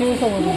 शिवसंवर्धन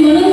me mandando